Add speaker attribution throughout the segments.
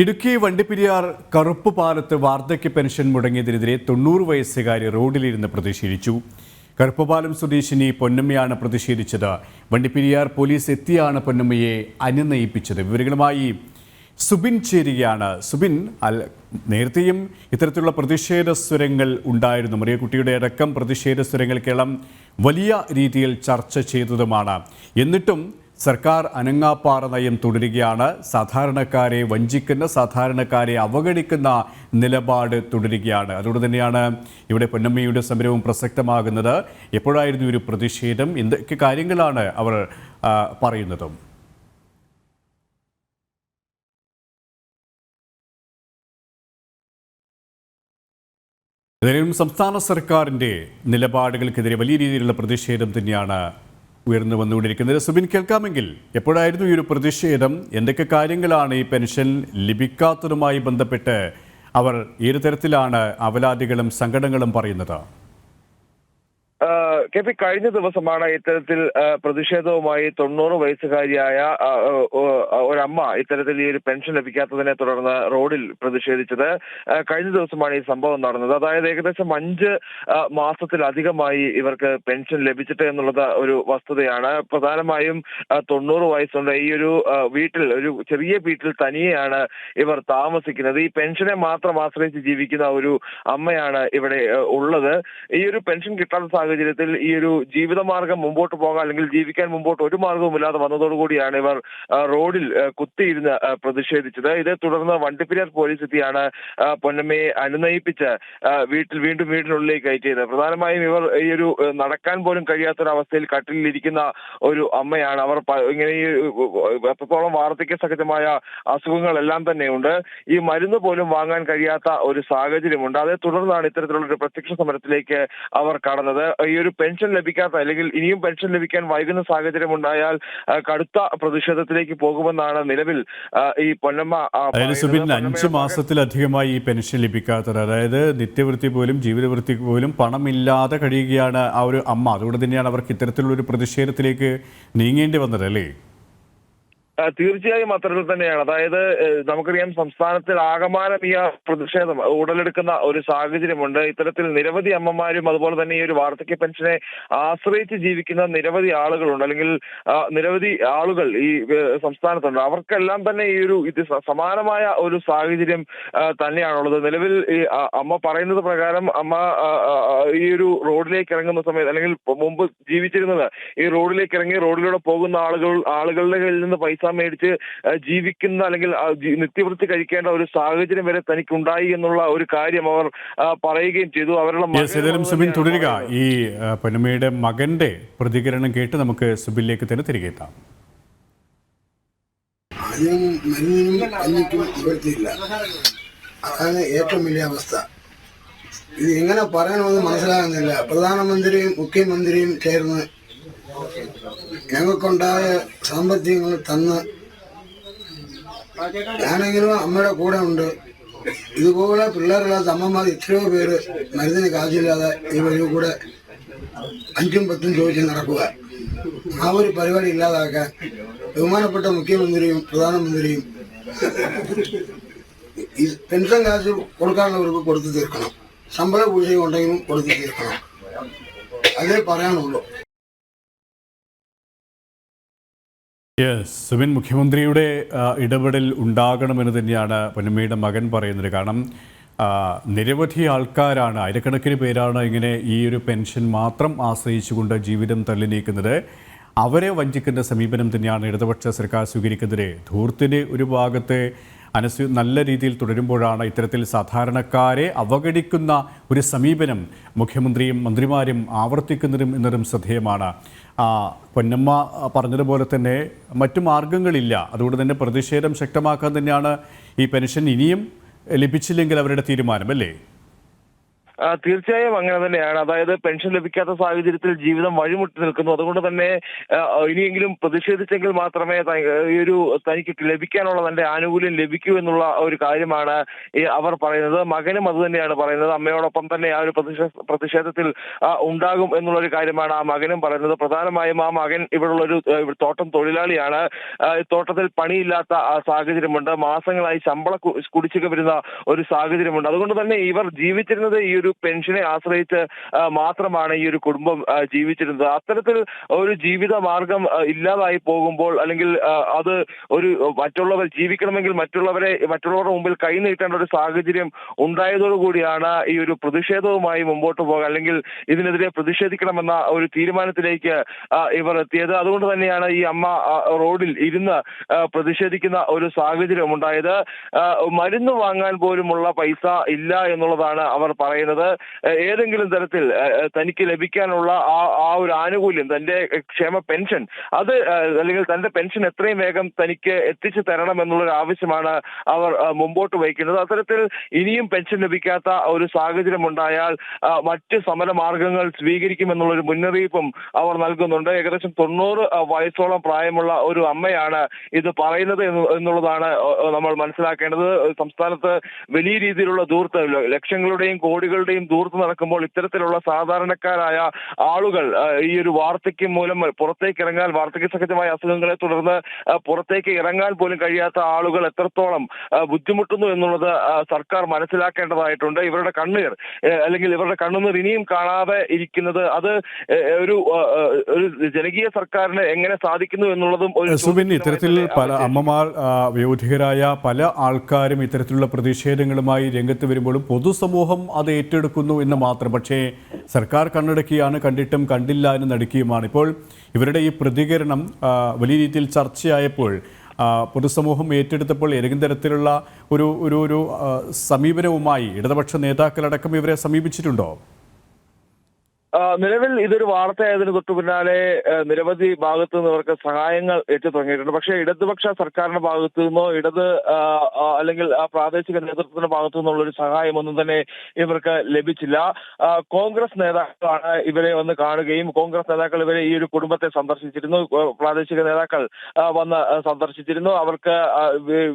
Speaker 1: ഇടുക്കി വണ്ടിപ്പെരിയാർ കറുപ്പ് പാലത്ത് വാർദ്ധക്യ പെൻഷൻ മുടങ്ങിയതിനെതിരെ തൊണ്ണൂറ് വയസ്സുകാരി റോഡിലിരുന്ന് പ്രതിഷേധിച്ചു. കറുപ്പുപാലം സ്വദേശിനി പൊന്നമ്മയാണ് പ്രതിഷേധിച്ചത്. വണ്ടിപ്പെരിയാർ പോലീസ് എത്തിയാണ് പൊന്നമ്മയെ അനുനയിപ്പിച്ചത്. വിവരങ്ങളുമായി സുബിൻ ചേരുകയാണ്. സുബിൻ അൽ നേരത്തെയും ഇത്തരത്തിലുള്ള പ്രതിഷേധ സ്വരങ്ങൾ ഉണ്ടായിരുന്നു. മറിയക്കുട്ടിയുടെ അടക്കം പ്രതിഷേധ സ്വരങ്ങൾ കേളം വലിയ രീതിയിൽ ചർച്ച ചെയ്തതുമാണ്. എന്നിട്ടും സർക്കാർ അനങ്ങാപ്പാറ നയം തുടരുകയാണ്. സാധാരണക്കാരെ വഞ്ചിക്കുന്ന സാധാരണക്കാരെ അവഗണിക്കുന്ന നിലപാട് തുടരുകയാണ്. അതുകൊണ്ട് തന്നെയാണ് ഇവിടെ പൊന്നമ്മയുടെ സമരവും പ്രസക്തമാകുന്നത്. എപ്പോഴായിരുന്നു ഒരു പ്രതിഷേധം? എന്തൊക്കെ കാര്യങ്ങളാണ് അവർ പറയുന്നതും? ഏതായാലും സംസ്ഥാന സർക്കാരിന്റെ നിലപാടുകൾക്കെതിരെ വലിയ രീതിയിലുള്ള പ്രതിഷേധം തന്നെയാണ് ഉയർന്നു വന്നുകൊണ്ടിരിക്കുന്നത്. സുബിൻ കേൾക്കാമെങ്കിൽ എപ്പോഴായിരുന്നു ഈ ഒരു പ്രതിഷേധം? എന്തൊക്കെ കാര്യങ്ങളാണ് ഈ പെൻഷൻ ലഭിക്കാത്തതുമായി ബന്ധപ്പെട്ട് അവർ ഏത് തരത്തിലാണ് അവലാദികളും സംഘടനകളും പറയുന്നത്?
Speaker 2: കെ പി കഴിഞ്ഞ ദിവസമാണ് ഇത്തരത്തിൽ പ്രതിഷേധവുമായി തൊണ്ണൂറ് വയസ്സുകാരിയായ ഒരമ്മ ഇത്തരത്തിൽ ഈ ഒരു പെൻഷൻ ലഭിക്കാത്തതിനെ തുടർന്ന് റോഡിൽ പ്രതിഷേധിച്ചത്. കഴിഞ്ഞ ദിവസമാണ് ഈ സംഭവം നടന്നത്. അതായത് ഏകദേശം അഞ്ച് മാസത്തിലധികമായി ഇവർക്ക് പെൻഷൻ ലഭിച്ചിട്ട് എന്നുള്ളത് ഒരു വസ്തുതയാണ്. പ്രധാനമായും തൊണ്ണൂറ് വയസ്സുണ്ട് ഈ ഒരു വീട്ടിൽ ഒരു ചെറിയ വീട്ടിൽ തനിയെയാണ് ഇവർ താമസിക്കുന്നത്. ഈ പെൻഷനെ മാത്രം ആശ്രയിച്ച് ജീവിക്കുന്ന ഒരു അമ്മയാണ് ഇവിടെ ഉള്ളത്. ഈ ഒരു പെൻഷൻ കിട്ടാത്ത സാഹചര്യത്തിൽ ഈ ഒരു ജീവിതമാർഗം മുമ്പോട്ട് പോകാൻ അല്ലെങ്കിൽ ജീവിക്കാൻ മുമ്പോട്ട് ഒരു മാർഗവും ഇല്ലാതെ വന്നതോടുകൂടിയാണ് ഇവർ റോഡിൽ കുത്തിയിരുന്ന് പ്രതിഷേധിച്ചത്. ഇതേ തുടർന്ന് വണ്ടിപ്പെരിയാർ പോലീസ് എത്തിയാണ് പൊന്നമ്മയെ അനുനയിപ്പിച്ച് വീട്ടിൽ വീണ്ടും വീടിനുള്ളിലേക്ക് കയറ്റിയത്. പ്രധാനമായും ഇവർ ഈ ഒരു നടക്കാൻ പോലും കഴിയാത്തൊരവസ്ഥയിൽ കട്ടിലിരിക്കുന്ന ഒരു അമ്മയാണ്. അവർ ഇങ്ങനെ ഈ എത്രത്തോളം വാർദ്ധക്യ സഹജമായ അസുഖങ്ങളെല്ലാം തന്നെയുണ്ട്. ഈ മരുന്ന് പോലും വാങ്ങാൻ കഴിയാത്ത ഒരു സാഹചര്യമുണ്ട്. അതേ തുടർന്നാണ് ഇത്തരത്തിലുള്ള ഒരു പ്രത്യക്ഷ സമരത്തിലേക്ക് അവർ കടന്നത്. ഈ ഒരു പെൻഷൻ ലഭിക്കാത്ത അല്ലെങ്കിൽ ഇനിയും പെൻഷൻ ലഭിക്കാൻ വൈകുന്ന സാഹചര്യം ഉണ്ടായാൽ കടുത്ത പ്രതിഷേധത്തിലേക്ക് പോകുമെന്നാണ് നിലവിൽ ഈ പൊന്നമ്മ
Speaker 1: സുബിൻ അഞ്ച് മാസത്തിലധികമായി ഈ പെൻഷൻ ലഭിക്കാത്തത് അതായത് നിത്യവൃത്തി പോലും ജീവിതവൃത്തി പോലും പണമില്ലാതെ കഴിയുകയാണ് ആ ഒരു അമ്മ. അതുകൊണ്ട് തന്നെയാണ് അവർക്ക് ഇത്തരത്തിലുള്ള ഒരു പ്രതിഷേധത്തിലേക്ക് നീങ്ങേണ്ടി വന്നത് അല്ലേ?
Speaker 2: തീർച്ചയായും അത്തരത്തിൽ തന്നെയാണ്. അതായത് നമുക്കറിയാം സംസ്ഥാനത്തിൽ ആകമാനം ഈ പ്രതിഷേധം ഉടലെടുക്കുന്ന ഒരു സാഹചര്യമുണ്ട്. ഇത്തരത്തിൽ നിരവധി അമ്മമാരും അതുപോലെ തന്നെ ഈ ഒരു വാർദ്ധക്യ പെൻഷനെ ആശ്രയിച്ച് ജീവിക്കുന്ന നിരവധി ആളുകളുണ്ട്. അല്ലെങ്കിൽ നിരവധി ആളുകൾ ഈ സംസ്ഥാനത്തുണ്ട്. അവർക്കെല്ലാം തന്നെ ഈ ഒരു ഇത് സമാനമായ ഒരു സാഹചര്യം തന്നെയാണുള്ളത്. നിലവിൽ ഈ അമ്മ പറയുന്നത് പ്രകാരം അമ്മ ഈ ഒരു റോഡിലേക്ക് ഇറങ്ങുന്ന സമയത്ത് അല്ലെങ്കിൽ മുമ്പ് ജീവിച്ചിരുന്നത് ഈ റോഡിലേക്ക് ഇറങ്ങി റോഡിലൂടെ പോകുന്ന ആളുകൾ ആളുകളുടെ കയ്യിൽ നിന്ന് പൈസ മേടിച്ച് ജീവിക്കുന്ന അല്ലെങ്കിൽ നിത്യവൃത്തി കഴിക്കേണ്ട ഒരു സാഹചര്യം വരെ തനിക്കുണ്ടായി എന്നുള്ള ഒരു കാര്യം അവർ പറയുകയും ചെയ്തു. അവരുടെ മകൻ
Speaker 1: സുബിൻ തുടരുക. ഈ പൊന്നമ്മയുടെ മകന്റെ പ്രതികരണം കേട്ട് നമുക്ക് സുബിനിലേക്ക് തന്നെ തിരികെ എത്താം.
Speaker 3: നിവൃത്തിയില്ല അതാണ് ഏറ്റവും വലിയ അവസ്ഥ. ഇത് എങ്ങനെ പറയണമെന്ന് മനസ്സിലാകുന്നില്ല. പ്രധാനമന്ത്രിയും മുഖ്യമന്ത്രിയും ചേർന്ന് ഞങ്ങൾക്കുണ്ടായ സാമ്പത്തികങ്ങൾ തന്ന് ഞാനെങ്കിലും അമ്മയുടെ കൂടെ ഉണ്ട്. ഇതുപോലെ പിള്ളേരില്ലാത്ത അമ്മമാർ എത്രയോ പേര് മരുന്നിന് കാശില്ലാതെ ഈ വഴി കൂടെ അഞ്ചും പത്തും ചോദിച്ച് നടക്കുക. ആ ഒരു പരിപാടി ഇല്ലാതാക്കാൻ ബഹുമാനപ്പെട്ട മുഖ്യമന്ത്രിയും പ്രധാനമന്ത്രിയും ഈ പെൻഷൻ കാശ് കൊടുക്കാനുള്ളവർക്ക് കൊടുത്തു തീർക്കണം. ശമ്പള പൂജയും ഉണ്ടെങ്കിലും കൊടുത്തു തീർക്കണം. അതേ പറയാനുള്ളൂ.
Speaker 1: യെസ് സുബിൻ മുഖ്യമന്ത്രിയുടെ ഇടപെടൽ ഉണ്ടാകണമെന്ന് തന്നെയാണ് പൊന്നമ്മയുടെ മകൻ പറയുന്നത്. കാരണം നിരവധി ആൾക്കാരാണ് ആയിരക്കണക്കിന് പേരാണ് ഇങ്ങനെ ഈ ഒരു പെൻഷൻ മാത്രം ആശ്രയിച്ചുകൊണ്ട് ജീവിതം തള്ളി നീക്കുന്നത് അവരെ വഞ്ചിക്കുന്ന സമീപനം തന്നെയാണ് ഇടതുപക്ഷ സർക്കാർ സ്വീകരിക്കുന്നത്. ധൂർത്തിന് ഒരു ഭാഗത്തെ അനസ് നല്ല രീതിയിൽ തുടരുമ്പോഴാണ് ഇത്തരത്തിൽ സാധാരണക്കാരെ അവഗണിക്കുന്ന ഒരു സമീപനം മുഖ്യമന്ത്രിയും മന്ത്രിമാരും ആവർത്തിക്കുന്നതും എന്നതും ശ്രദ്ധേയമാണ്. പൊന്നമ്മ പറഞ്ഞതുപോലെ തന്നെ മറ്റു മാർഗങ്ങളില്ല. അതുകൊണ്ട് തന്നെ പ്രതിഷേധം ശക്തമാക്കാൻ തന്നെയാണ് ഈ പെൻഷൻ ഇനിയും ലഭിച്ചില്ലെങ്കിൽ അവരുടെ തീരുമാനം അല്ലേ?
Speaker 2: തീർച്ചയായും അങ്ങനെ തന്നെയാണ്. അതായത് പെൻഷൻ ലഭിക്കാത്ത സാഹചര്യത്തിൽ ജീവിതം വഴിമുട്ടി നിൽക്കുന്നു. അതുകൊണ്ട് തന്നെ ഇനിയെങ്കിലും പ്രതിഷേധിച്ചെങ്കിൽ മാത്രമേ ഈ ഒരു തനിക്ക് ലഭിക്കാനുള്ള തന്റെ ആനുകൂല്യം ലഭിക്കൂ എന്നുള്ള ഒരു കാര്യമാണ് അവർ പറയുന്നത്. മകനും അത് തന്നെയാണ് പറയുന്നത്. അമ്മയോടൊപ്പം തന്നെ ആ ഒരു പ്രതിഷേ- പ്രതിഷേധത്തിൽ ഉണ്ടാകും എന്നുള്ള ഒരു കാര്യമാണ് ആ മകനും പറയുന്നത്. പ്രധാനമായും ആ മകൻ ഇവിടെയുള്ള ഒരു തോട്ടം തൊഴിലാളിയാണ്. തോട്ടത്തിൽ പണിയില്ലാത്ത സാഹചര്യമുണ്ട്. മാസങ്ങളായി ശമ്പള കുടിശ്ശിക വരുന്ന ഒരു സാഹചര്യമുണ്ട്. അതുകൊണ്ട് തന്നെ ഇവർ ജീവിച്ചിരുന്നത് ഈ ഒരു പെൻഷനെ ആശ്രയിച്ച് മാത്രമാണ് ഈ ഒരു കുടുംബം ജീവിച്ചിരുന്നത്. അത്തരത്തിൽ ഒരു ജീവിത മാർഗം ഇല്ലാതായി പോകുമ്പോൾ അല്ലെങ്കിൽ അത് ഒരു മറ്റുള്ളവർ ജീവിക്കണമെങ്കിൽ മറ്റുള്ളവരെ മറ്റുള്ളവരുടെ മുമ്പിൽ കൈനീട്ടേണ്ട ഒരു സാഹചര്യം ഉണ്ടായതോടുകൂടിയാണ് ഈ ഒരു പ്രതിഷേധവുമായി മുമ്പോട്ട് പോകുക അല്ലെങ്കിൽ ഇതിനെതിരെ പ്രതിഷേധിക്കണമെന്ന ഒരു തീരുമാനത്തിലേക്ക് ഇവർ എത്തിയത്. അതുകൊണ്ട് തന്നെയാണ് ഈ അമ്മ റോഡിൽ ഇരുന്ന് പ്രതിഷേധിക്കുന്ന ഒരു സാഹചര്യം ഉണ്ടായത്. മരുന്ന് വാങ്ങാൻ പോലുമുള്ള പൈസ ഇല്ല എന്നുള്ളതാണ് അവർ പറയുന്നത്. ആ, ഏതെങ്കിലും തരത്തിൽ തനിക്ക് ലഭിക്കാനുള്ള ആ ആ ഒരു ആനുകൂല്യം തന്റെ ക്ഷേമ പെൻഷൻ അത് അല്ലെങ്കിൽ തന്റെ പെൻഷൻ എത്രയും വേഗം തനിക്ക് എത്തിച്ചു തരണം എന്നുള്ളൊരു ആവശ്യമാണ് അവർ മുമ്പോട്ട് വയ്ക്കുന്നത്. അത്തരത്തിൽ ഇനിയും പെൻഷൻ ലഭിക്കാത്ത ഒരു സാഹചര്യം ഉണ്ടായാൽ മറ്റ് മറ്റ് സമരമാർഗങ്ങൾ സ്വീകരിക്കുമെന്നുള്ളൊരു മുന്നറിയിപ്പും അവർ നൽകുന്നുണ്ട്. ഏകദേശം തൊണ്ണൂറ് വയസ്സോളം പ്രായമുള്ള ഒരു അമ്മയാണ് ഇത് പറയുന്നത് എന്നുള്ളതാണ് നമ്മൾ മനസ്സിലാക്കേണ്ടത്. സംസ്ഥാനത്ത് വലിയ രീതിയിലുള്ള ദൂർത്ത് ലക്ഷങ്ങളുടെയും കോടികളുടെയും ദൂർത്ത് നടക്കുമ്പോൾ ഇത്തരത്തിലുള്ള സാധാരണക്കാരായ ആളുകൾ ഈ ഒരു വാർദ്ധക്യം മൂലം പുറത്തേക്ക് ഇറങ്ങാൻ വാർദ്ധക്യ സഹജമായ അസുഖങ്ങളെ തുടർന്ന് പുറത്തേക്ക് ഇറങ്ങാൻ പോലും കഴിയാത്ത ആളുകൾ എത്രത്തോളം ബുദ്ധിമുട്ടുന്നു എന്നുള്ളത് സർക്കാർ മനസ്സിലാക്കേണ്ടതായിട്ടുണ്ട് ഇവരുടെ കണ്ണീർ അല്ലെങ്കിൽ ഇവരുടെ കണ്ണുനീർ ഇനിയും കാണാതെ ഇരിക്കുന്നത് അത് ഒരു ഒരു ജനകീയ സർക്കാരിന് എങ്ങനെ സാധിക്കുന്നു എന്നുള്ളതും ഒരു
Speaker 1: സുബിൻ ഇത്തരത്തിൽ പല. അമ്മമാർ വയോധികരായ പല ആൾക്കാരും ഇത്തരത്തിലുള്ള പ്രതിഷേധങ്ങളുമായി രംഗത്ത് വരുമ്പോഴും പൊതുസമൂഹം അത് ഏറ്റെടുക്കുന്നു എന്ന് മാത്രം. പക്ഷേ സർക്കാർ കണ്ണടക്കിയാണ് കണ്ടിട്ടും കണ്ടില്ല എന്ന് നടുക്കിയുമാണ്. ഇപ്പോൾ ഇവരുടെ ഈ പ്രതികരണം വലിയ രീതിയിൽ ചർച്ചയായപ്പോൾ പൊതുസമൂഹം ഏറ്റെടുത്തപ്പോൾ ഏതെങ്കിലും തരത്തിലുള്ള ഒരു ഒരു ഒരു സമീപനവുമായി ഇടതുപക്ഷ നേതാക്കളടക്കം ഇവരെ സമീപിച്ചിട്ടുണ്ടോ?
Speaker 2: നിലവിൽ ഇതൊരു വാർത്തയായതിനു തൊട്ടു പിന്നാലെ നിരവധി ഭാഗത്തു നിന്നവർക്ക് സഹായങ്ങൾ ഏറ്റു തുടങ്ങിയിട്ടുണ്ട്. പക്ഷേ ഇടതുപക്ഷ സർക്കാരിന്റെ ഭാഗത്തു നിന്നോ ഇടത് അല്ലെങ്കിൽ പ്രാദേശിക നേതൃത്വത്തിന്റെ ഭാഗത്തു നിന്നുള്ള ഒരു സഹായമൊന്നും തന്നെ ഇവർക്ക് ലഭിച്ചില്ല. കോൺഗ്രസ് നേതാക്കളാണ് ഇവരെ വന്ന് കാണുകയും കോൺഗ്രസ് നേതാക്കൾ ഇവരെ ഈ ഒരു കുടുംബത്തെ സന്ദർശിച്ചിരുന്നു. പ്രാദേശിക നേതാക്കൾ വന്ന് സന്ദർശിച്ചിരുന്നു. അവർക്ക്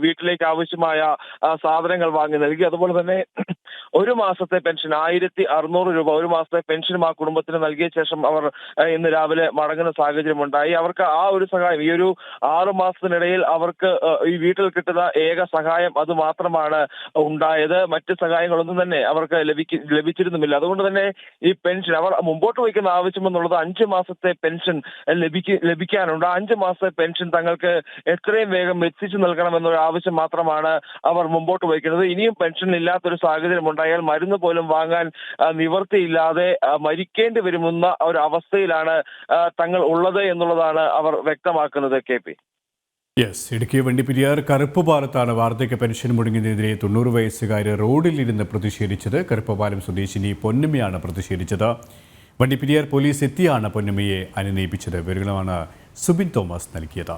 Speaker 2: വീട്ടിലേക്ക് ആവശ്യമായ സാധനങ്ങൾ വാങ്ങി നൽകി. അതുപോലെ തന്നെ ഒരു മാസത്തെ പെൻഷൻ ആയിരത്തി അറുന്നൂറ് രൂപ ഒരു മാസത്തെ പെൻഷനും ആ കുടുംബത്തിന് നൽകിയ ശേഷം അവർ ഇന്ന് രാവിലെ മടങ്ങുന്ന സാഹചര്യം ഉണ്ടായി അവർക്ക് ആ ഒരു സഹായം ഈ ഒരു ആറു മാസത്തിനിടയിൽ അവർക്ക് ഈ വീട്ടിൽ കിട്ടുന്ന ഏക സഹായം അത് മാത്രമാണ് ഉണ്ടായത്. മറ്റ് സഹായങ്ങളൊന്നും തന്നെ അവർക്ക് ലഭിക്ക ലഭിച്ചിരുന്നുമില്ല. അതുകൊണ്ട് തന്നെ ഈ പെൻഷൻ അവർ മുമ്പോട്ട് വയ്ക്കുന്ന ആവശ്യം എന്നുള്ളത് അഞ്ച് മാസത്തെ പെൻഷൻ ലഭിക്ക ലഭിക്കാനുണ്ട്. അഞ്ച് മാസത്തെ പെൻഷൻ തങ്ങൾക്ക് എത്രയും വേഗം എത്തിച്ചു നൽകണം എന്നൊരു ആവശ്യം മാത്രമാണ് അവർ മുമ്പോട്ട് വയ്ക്കുന്നത്. ഇനിയും പെൻഷൻ ഇല്ലാത്തൊരു സാഹചര്യം ഉണ്ടായാൽ മരുന്ന് പോലും വാങ്ങാൻ നിവർത്തിയില്ലാതെ മരിക്കേണ്ടി വരുമെന്ന ഒരു അവസ്ഥയിലാണ് തങ്ങൾ ഉള്ളത് എന്നുള്ളതാണ് അവർ വ്യക്തമാക്കുന്നത് K P.
Speaker 1: S Idukki Vandiperiyar കറുപ്പുപാലത്താണ് വാർദ്ധക്യ പെൻഷൻ മുടങ്ങിയതിനെതിരെ തൊണ്ണൂറ് വയസ്സുകാർ റോഡിലിരുന്ന് പ്രതിഷേധിച്ചത്. കറുപ്പുപാലം സ്വദേശിനി പൊന്നമ്മയാണ് പ്രതിഷേധിച്ചത്. വണ്ടിപ്പെരിയാർ പോലീസ് എത്തിയാണ് പൊന്നമ്മയെ അനുനയിപ്പിച്ചത്. വിവരങ്ങളാണ് സുബിൻ തോമസ് നൽകിയത്.